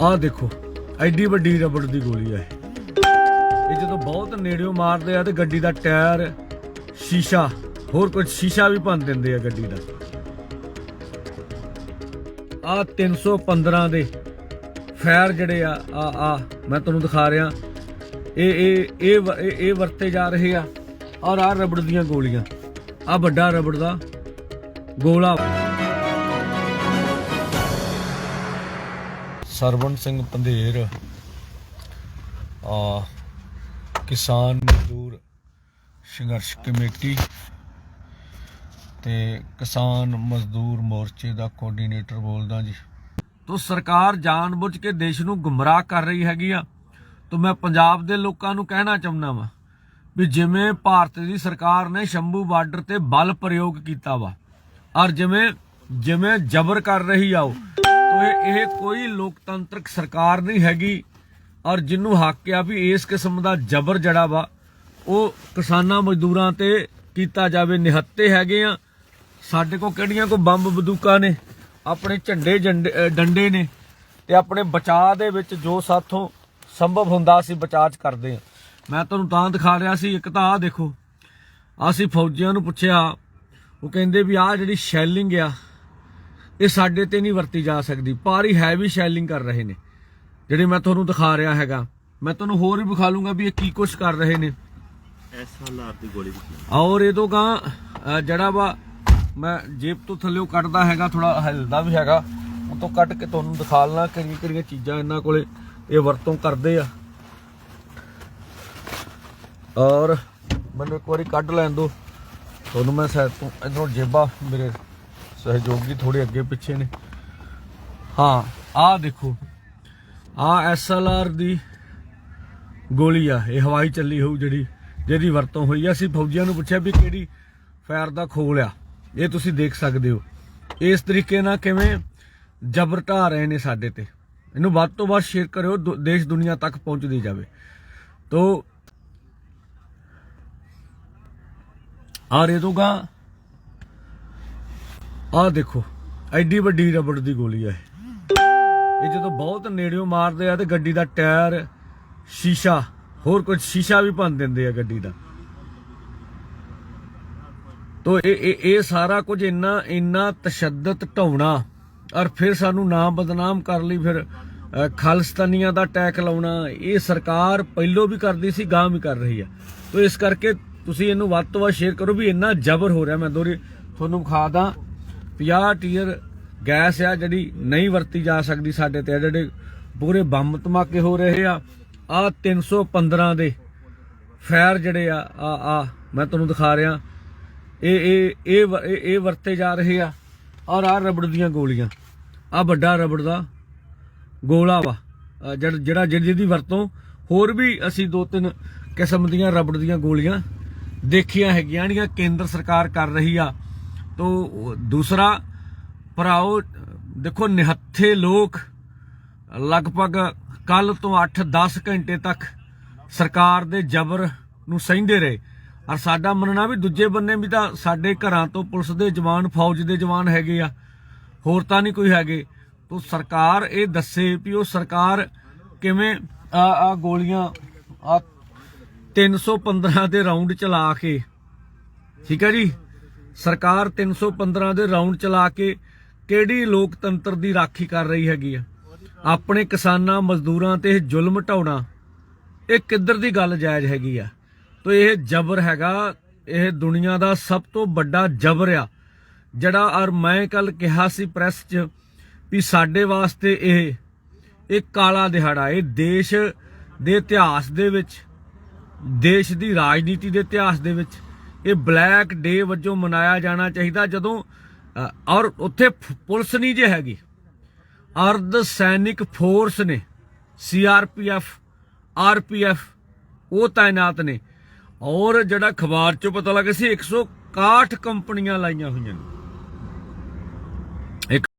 ਆਹ ਦੇਖੋ, ਐਡੀ ਵੱਡੀ ਰਬੜ ਦੀ ਗੋਲੀ ਆ ਇਹ। ਇਹ ਜਦੋਂ ਬਹੁਤ ਨੇੜਿਓਂ ਮਾਰਦੇ ਆ ਤੇ ਗੱਡੀ ਦਾ ਟਾਇਰ, ਸ਼ੀਸ਼ਾ, ਹੋਰ ਕੁਝ ਸ਼ੀਸ਼ਾ ਵੀ ਭੰਨ ਦਿੰਦੇ ਆ ਗੱਡੀ ਦਾ। ਆ 315 ਦੇ ਫਾਇਰ ਜਿਹੜੇ ਆ ਆ ਆ ਮੈਂ ਤੁਹਾਨੂੰ ਦਿਖਾ ਰਿਹਾ। ਇਹ ਇਹ ਇਹ ਇਹ ਵਰਤੇ ਜਾ ਰਹੇ ਆ। ਔਰ ਆ ਰਬੜ ਦੀਆਂ ਗੋਲੀਆਂ। ਆ ਵੱਡਾ ਰਬੜ ਦਾ ਗੋਲਾ। ਸਰਵਣ ਸਿੰਘ ਪੰਧੇਰ, ਆ, ਕਿਸਾਨ ਮਜ਼ਦੂਰ ਸੰਘਰਸ਼ ਕਮੇਟੀ ਤੇ ਕਿਸਾਨ ਮਜ਼ਦੂਰ ਮੋਰਚੇ ਦਾ ਕੋਆਰਡੀਨੇਟਰ ਬੋਲਦਾ ਜੀ। ਤੋ ਸਰਕਾਰ ਜਾਣਬੁੱਝ ਕੇ ਦੇਸ਼ ਨੂੰ ਗੁੰਮਰਾਹ ਕਰ ਰਹੀ ਹੈਗੀ ਆ। ਤੋ ਮੈਂ ਪੰਜਾਬ ਦੇ ਲੋਕਾਂ ਨੂੰ ਕਹਿਣਾ ਚਾਹੁੰਦਾ ਵਾਂ ਵੀ ਜਿਵੇਂ ਭਾਰਤ ਦੀ ਸਰਕਾਰ ਨੇ ਸ਼ੰਭੂ ਬਾਰਡਰ ਤੇ ਬਲ ਪ੍ਰਯੋਗ ਕੀਤਾ ਵਾ, ਔਰ ਜਿਵੇਂ ਜਿਵੇਂ ਜ਼ਬਰ ਕਰ ਰਹੀ ਆ ਉਹ ਤੋ ਇਹ ਕੋਈ ਲੋਕਤੰਤਰਕ ਸਰਕਾਰ ਨਹੀਂ ਹੈਗੀ। ਔਰ ਜਿਹਨੂੰ ਹੱਕ ਆ ਵੀ ਇਸ ਕਿਸਮ ਦਾ ਜ਼ਬਰ ਜੜਾ ਵਾ ਉਹ ਕਿਸਾਨਾਂ ਮਜ਼ਦੂਰਾਂ ਤੇ ਕੀਤਾ ਜਾਵੇ। ਨਿਹੱਤੇ ਹੈਗੇ ਆ। ਸਾਡੇ ਕੋ ਕਿਹੜੀਆਂ ਕੋ ਬੰਬ ਬੰਦੂਕਾਂ ਨੇ? ਆਪਣੇ ਝੰਡੇ ਜੰਡੇ- ਡੰਡੇ ਨੇ। ਤੇ ਆਪਣੇ ਬਚਾਅ ਦੇ ਵਿੱਚ ਜੋ ਸਾਥੋਂ ਸੰਭਵ ਹੁੰਦਾ ਸੀ ਬਚਾਅ ਚ ਕਰਦੇ ਆ। ਮੈਂ ਤੁਹਾਨੂੰ ਤਾਂ ਦਿਖਾ ਰਿਹਾ ਸੀ, ਇੱਕ ਤਾਂ ਆਹ ਦੇਖੋ। ਅਸੀਂ ਫੌਜੀਆਂ ਨੂੰ ਪੁੱਛਿਆ, ਉਹ ਕਹਿੰਦੇ ਵੀ ਆਹ ਜਿਹੜੀ ਸ਼ੈਲਿੰਗ ਆ ਇਹ ਸਾਡੇ ਤੇ ਨਹੀਂ ਵਰਤੀ ਜਾ ਸਕਦੀ। ਭਾਰੀ ਹੈਵੀ ਸ਼ੈਲਿੰਗ ਕਰ ਰਹੇ ਨੇ। ਜਿਹੜੇ ਮੈਂ ਤੁਹਾਨੂੰ ਦਿਖਾ ਰਿਹਾ ਹੈਗਾ ਮੈਂ ਤੁਹਾਨੂੰ ਹੋਰ ਵੀ ਵਿਖਾ ਲੂੰਗਾ ਵੀ ਇਹ ਕੀ ਕੁਛ ਕਰ ਰਹੇ ਨੇ। ਐਸਐਲਆਰ ਦੀ ਗੋਲੀ ਔਰ ਇਹ ਤੋਂ ਗਾਂ ਜਿਹੜਾ ਵਾ ਮੈਂ ਜੇਬ ਤੋਂ ਥੱਲੇੋਂ ਕੱਢਦਾ ਹੈਗਾ ਥੋੜਾ ਹਿਲਦਾ ਵੀ ਹੈਗਾ। ਉਹ ਤੋਂ ਕੱਢ ਕੇ ਤੁਹਾਨੂੰ ਦਿਖਾ ਲਣਾ ਕਿਹੜੀਆਂ ਕਿਹੜੀਆਂ ਚੀਜ਼ਾਂ ਇਹਨਾਂ ਕੋਲੇ ਇਹ ਵਰਤੋਂ ਕਰਦੇ ਆ। ਔਰ ਮੈਨੂੰ ਇੱਕ ਵਾਰੀ ਕੱਢ ਲੈਣ ਦਿਓ। ਤੁਹਾਨੂੰ ਮੈਂ ਸਾਈਡ ਤੋਂ ਇਧਰੋਂ ਜੇਬਾਂ ਮੇਰੇ ਸਹਿਯੋਗੀ ਥੋੜੇ ਅੱਗੇ ਪਿੱਛੇ ਨੇ। ਹਾਂ, ਆਹ ਦੇਖੋ। ਆਹ ਐਸਐਲਆਰ ਦੀ ਗੋਲੀ ਆ, ਇਹ ਹਵਾਈ ਚੱਲੀ ਹੋਊ ਜਿਹੜੀ, ਜਿਹਦੀ ਵਰਤੋਂ ਹੋਈ ਆ। ਅਸੀਂ ਫੌਜੀਆਂ ਨੂੰ ਪੁੱਛਿਆ ਵੀ ਕਿਹੜੀ ਫਾਇਰ ਦਾ ਖੋਲ ਆ। ਇਹ ਤੁਸੀਂ ਦੇਖ ਸਕਦੇ ਹੋ। ਇਸ ਤਰੀਕੇ ਨਾਲ ਕਿਵੇਂ ਜ਼ਬਰ ਢਾ ਰਹੇ ਨੇ ਸਾਡੇ ਤੇ। ਇਹਨੂੰ ਵੱਧ ਤੋਂ ਵੱਧ ਸ਼ੇਅਰ ਕਰਿਓ ਦੇਸ਼ ਦੁਨੀਆ ਤੱਕ ਪਹੁੰਚਦੀ ਜਾਵੇ। ਤੋ ਆ ਰੇ ਆਹ ਦੇਖੋ ਐਡੀ ਵੱਡੀ ਰਬੜ ਦੀ ਗੋਲੀ ਆ ਇਹ। ਇਹ ਜਦੋਂ ਬਹੁਤ ਨੇੜਿਓਂ ਮਾਰਦੇ ਆ ਤੇ ਗੱਡੀ ਦਾ ਟਾਇਰ ਸ਼ੀਸ਼ਾ ਹੋਰ ਕੁਝ ਸ਼ੀਸ਼ਾ ਵੀ ਭੰਨ ਦਿੰਦੇ ਆ ਗੱਡੀ ਦਾ। ਤੋ ਇਹ ਇਹ ਸਾਰਾ ਕੁਝ ਇੰਨਾ ਇੰਨਾ ਤਸ਼ੱਦਦ ਢਾਉਣਾ ਔਰ ਫਿਰ ਸਾਨੂੰ ਨਾਮ ਬਦਨਾਮ ਕਰ ਲਈ ਫਿਰ ਅ, ਖਾਲਿਸਤਾਨੀਆਂ ਦਾ ਟੈਕ ਲਾਉਣਾ ਇਹ ਸਰਕਾਰ ਪਹਿਲੋਂ ਵੀ ਕਰਦੀ ਸੀ ਗਾਂ ਵੀ ਕਰ ਰਹੀ ਆ। ਤੋ ਇਸ ਕਰਕੇ ਤੁਸੀਂ ਇਹਨੂੰ ਵੱਧ ਤੋਂ ਵੱਧ ਸ਼ੇਅਰ ਕਰੋ ਵੀ ਇੰਨਾ ਜ਼ਬਰ ਹੋ ਰਿਹਾ। ਮੈਂ ਦੋਰੇ ਤੁਹਾਨੂੰ ਵਿਖਾ ਦਾਂ। 50 ਟੀਅਰ ਗੈਸ ਆ ਜਿਹੜੀ ਨਹੀਂ ਵਰਤੀ ਜਾ ਸਕਦੀ ਸਾਡੇ ਤੇ ਆਹ ਜਿਹੜੇ ਪੂਰੇ ਬੰਬ ਧਮਾਕੇ ਹੋ ਰਹੇ ਆ। ਆ 315 ਦੇ ਫਾਇਰ ਜਿਹੜੇ ਆ ਆ ਆ, ਮੈਂ ਤੁਹਾਨੂੰ ਦਿਖਾ ਰਿਹਾ। ਇਹ ਇਹ ਇਹ ਵ- ਇਹ ਇਹ ਵਰਤੇ ਜਾ ਰਹੇ ਆ। ਔਰ ਆ ਰਬੜ ਦੀਆਂ ਗੋਲੀਆਂ। ਆ ਵੱਡਾ ਰਬੜ ਦਾ ਗੋਲਾ ਵਾ। ਜਿਹੜਾ ਜਿਹੜਾ ਜਿਹਦੀ ਜਿਹਦੀ ਵਰਤੋਂ ਹੋਰ ਵੀ ਅਸੀਂ ਦੋ ਤਿੰਨ ਕਿਸਮ ਦੀਆਂ ਰਬੜ ਦੀਆਂ ਗੋਲੀਆਂ ਦੇਖੀਆਂ ਹੈਗੀਆਂ ਜਿਹੜੀਆਂ ਕੇਂਦਰ ਸਰਕਾਰ ਕਰ ਰਹੀ ਆ। ਤੋ ਦੂਸਰਾ, ਭਰਾਓ, ਦੇਖੋ ਨਿਹੱਥੇ ਲੋਕ ਲਗਭਗ ਕੱਲ ਤੋਂ 8-10 ਘੰਟੇ ਤੱਕ ਸਰਕਾਰ ਦੇ ਜ਼ਬਰ ਨੂੰ ਸਹਿੰਦੇ ਰਹੇ। ਔਰ ਸਾਡਾ ਮੰਨਣਾ ਵੀ ਦੂਜੇ ਬੰਨੇ ਵੀ ਤਾਂ ਸਾਡੇ ਘਰਾਂ ਤੋਂ ਪੁਲਿਸ ਦੇ ਜਵਾਨ, ਫੌਜ ਦੇ ਜਵਾਨ ਹੈਗੇ ਆ। ਹੋਰ ਤਾਂ ਨਹੀਂ ਕੋਈ ਹੈਗੇ। ਤੋ ਸਰਕਾਰ ਇਹ ਦੱਸੇ ਵੀ ਉਹ ਸਰਕਾਰ ਕਿਵੇਂ ਆ ਆ ਗੋਲੀਆਂ, ਆ 315 ਦੇ ਰਾਉਂਡ ਚਲਾ ਕੇ, ਠੀਕ ਹੈ ਜੀ? ਸਰਕਾਰ 315 ਦੇ ਰਾਉਂਡ ਚਲਾ ਕੇ ਕਿਹੜੀ ਲੋਕਤੰਤਰ ਦੀ ਰਾਖੀ ਕਰ ਰਹੀ ਹੈਗੀ ਆ? ਆਪਣੇ ਕਿਸਾਨਾਂ, ਮਜ਼ਦੂਰਾਂ ਤੇ ਜ਼ੁਲਮ ਢਾਉਣਾ, ਇਹ ਕਿੱਧਰ ਦੀ ਗੱਲ ਜਾਇਜ਼ ਹੈਗੀ ਆ? ਤੋ ਇਹ ਜ਼ਬਰ ਹੈਗਾ, ਇਹ ਦੁਨੀਆ ਦਾ ਸਭ ਤੋਂ ਵੱਡਾ ਜ਼ਬਰ ਆ, ਜਿਹੜਾ ਔਰ ਮੈਂ ਕੱਲ ਕਿਹਾ ਸੀ ਪ੍ਰੈਸ 'ਚ ਵੀ ਸਾਡੇ ਵਾਸਤੇ ਇਹ ਇਹ ਕਾਲਾ ਦਿਹਾੜਾ, ਇਹ ਦੇਸ਼ ਦੇ ਇਤਿਹਾਸ ਦੇ ਵਿੱਚ, ਦੇਸ਼ ਦੀ ਰਾਜਨੀਤੀ ਦੇ ਇਤਿਹਾਸ ਦੇ ਵਿੱਚ ਇਹ ਬਲੈਕ ਡੇ ਵਜੋਂ ਮਨਾਇਆ ਜਾਣਾ ਚਾਹੀਦਾ ਜਦੋਂ ਅ, ਔਰ ਉੱਥੇ ਫ- ਪੁਲਿਸ ਨਹੀਂ ਜੇ ਹੈਗੀ। ਅਰਧ ਸੈਨਿਕ ਫੋਰਸ ਨੇ ਸੀਆਰਪੀਐਫ ਆਰਪੀਐਫ ਉਹ ਤਾਇਨਾਤ ਨੇ। ਔਰ ਜਿਹੜਾ ਅਖਬਾਰ ਚੋਂ ਪਤਾ ਲੱਗਾ ਸੀ 161 ਕੰਪਨੀਆਂ ਲਾਈਆਂ ਹੋਈਆਂ ਨੇ।